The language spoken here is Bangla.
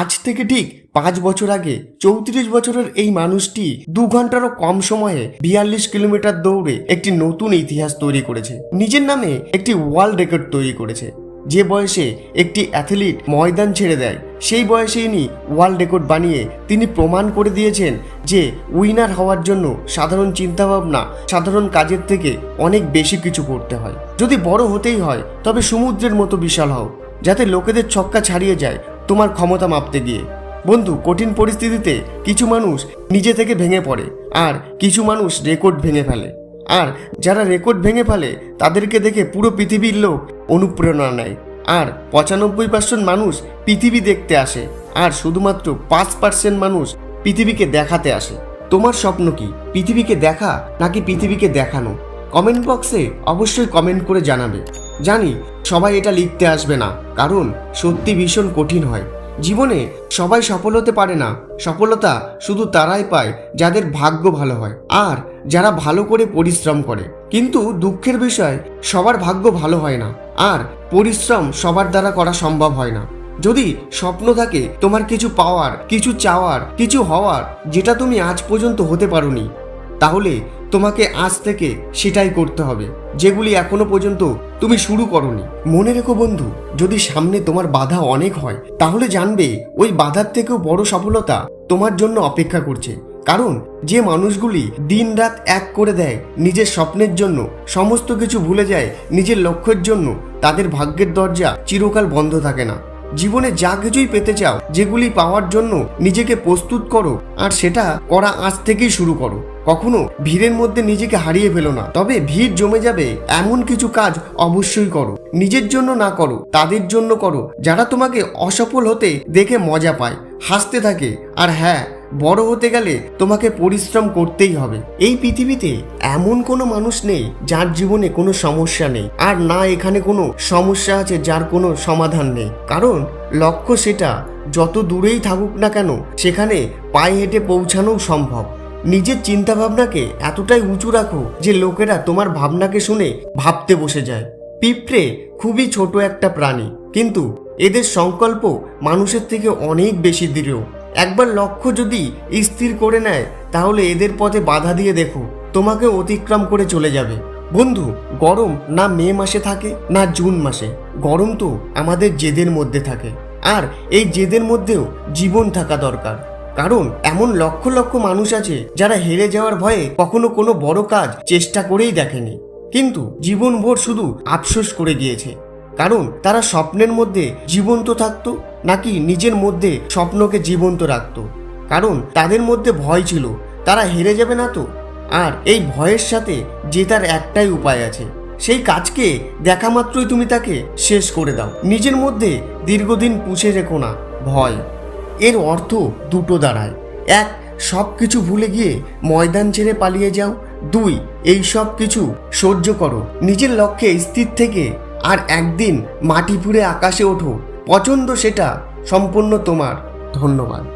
আজ থেকে ঠিক পাঁচ বছর আগে চৌত্রিশ বছরের এই মানুষটি দু ঘন্টারও কম সময়ে বিয়াল্লিশ কিলোমিটার দৌড়ে একটি নতুন ইতিহাস তৈরি করেছে। নিজের নামে একটি ওয়ার্ল্ড রেকর্ড তৈরি করেছে। যে বয়সে একটি অ্যাথলিট ময়দান ছেড়ে দেয়, সেই বয়সে ইনি ওয়ার্ল্ড রেকর্ড বানিয়ে তিনি প্রমাণ করে দিয়েছেন যে উইনার হওয়ার জন্য সাধারণ চিন্তাভাবনা, সাধারণ কাজের থেকে অনেক বেশি কিছু করতে হয়। যদি বড় হতেই হয়, তবে সমুদ্রের মতো বিশাল হও, যাতে লোকেদের ছক্কা ছাড়িয়ে যায় তোমার ক্ষমতা মাপতে গিয়ে। বন্ধু, কঠিন পরিস্থিতিতে কিছু মানুষ নিজে থেকে ভেঙে পড়ে আর কিছু মানুষ রেকর্ড ভেঙে ফেলে। আর যারা রেকর্ড ভেঙে ফেলে, তাদেরকে দেখে পুরো পৃথিবীর লোক অনুপ্রেরণা নেয়। আর পঁচানব্বই পার্সেন্ট মানুষ পৃথিবী দেখতে আসে। আর শুধুমাত্র পাঁচ পার্সেন্ট মানুষ পৃথিবীকে দেখাতে আসে। তোমার স্বপ্ন কি, পৃথিবীকে দেখা নাকি পৃথিবীকে দেখানো? কমেন্ট বক্সে অবশ্যই কমেন্ট করে জানাবে। জানি, সবাই এটা লিখতে আসবে না, কারণ সত্যি ভীষণ কঠিন হয়। জীবনে সবাই সফল হতে পারে না, সফলতা শুধু তারাই পায় যাদের ভাগ্য ভালো হয়, আর যারা ভালো করে পরিশ্রম করে। কিন্তু দুঃখের বিষয়, সবার ভাগ্য ভালো হয় না, আর পরিশ্রম সবার দ্বারা করা সম্ভব হয় না। যদি স্বপ্ন থাকে তোমার কিছু পাওয়ার, কিছু চাওয়ার, কিছু হওয়ার, যেটা তুমি আজ পর্যন্ত হতে পারোনি, তাহলে তোমাকে আজ থেকে সেটাই করতে হবে, যেগুলি এখনও পর্যন্ত তুমি শুরু করনি। মনে রেখো বন্ধু, যদি সামনে তোমার বাধা অনেক হয়, তাহলে জানবে ওই বাধার থেকেও বড় সফলতা তোমার জন্য অপেক্ষা করছে। কারণ যে মানুষগুলি দিন রাত এক করে দেয় নিজের স্বপ্নের জন্য, সমস্ত কিছু ভুলে যায় নিজের লক্ষ্যের জন্য, তাদের ভাগ্যের দরজা চিরকাল বন্ধ থাকে না। জীবনে যা কিছুই পেতে চাও, যেগুলি পাওয়ার জন্য নিজেকে প্রস্তুত করো, আর সেটা করা আজ থেকেই শুরু করো। কখনো ভিড়ের মধ্যে নিজেকে হারিয়ে ফেলো না। তবে ভিড় জমে যাবে, এমন কিছু কাজ অবশ্যই করো। নিজের জন্য না করো, তাদের জন্য করো। যারা তোমাকে অসফল হতে দেখে মজা পায়, হাসতে থাকে, আর হ্যাঁ বড় হতে গেলে তোমাকে পরিশ্রম করতেই হবে। এই পৃথিবীতে এমন কোনো মানুষ নেই যার জীবনে কোনো সমস্যা নেই। আর না এখানে কোনো সমস্যা আছে যার কোনো সমাধান নেই। কারণ লক্ষ্য সেটা, যত দূরেই থাকুক না কেন, সেখানে পায়ে হেঁটে পৌঁছানোও সম্ভব। নিজের চিন্তাভাবনাকে এতটাই উঁচু রাখো যে লোকেরা তোমার ভাবনাকে শুনে ভাবতে বসে যায়। পিঁপড়ে খুবই ছোট একটা প্রাণী, কিন্তু এদের সংকল্প মানুষের থেকে অনেক বেশি দৃঢ়। একবার লক্ষ্য যদি স্থির করে নেয়, তাহলে এদের পথে বাধা দিয়ে দেখো তোমাকে অতিক্রম করে চলে যাবে। বন্ধু, গরম না মে মাসে থাকে, না জুন মাসে। গরম তো আমাদের জেদের মধ্যে থাকে। আর এই জেদের মধ্যেও জীবন থাকা দরকার। কারণ এমন লক্ষ লক্ষ মানুষ আছে, যারা হেরে যাওয়ার ভয়ে কখনো কোনো বড় কাজ চেষ্টা করেই দেখেনি। কিন্তু জীবনভর শুধু আফসোস করে গিয়েছে। কারণ তারা স্বপ্নের মধ্যে জীবন্ত থাকতো নাকি নিজের মধ্যে স্বপ্নকে জীবন্ত রাখতো? কারণ তাদের মধ্যে ভয় ছিল, তারা হেরে যাবে না তো? আর এই ভয়ের সাথে জেতার একটাই উপায় আছে, সেই কাজকে দেখা মাত্রই তুমি তাকে শেষ করে দাও। নিজের মধ্যে দীর্ঘদিন পুষে রেখো না, ভয়। এর অর্থ দুটো দাঁড়ায়। এক সব কিছু ভুলে গিয়ে ময়দান ছেড়ে পালিয়ে যাও। দুই, এই সব কিছু সহ্য করো। নিজের লক্ষ্যে স্থির থেকে আর একদিন মাটি পুড়ে আকাশে ওঠো। পছন্দ সেটা সম্পূর্ণ তোমার। ধন্যবাদ।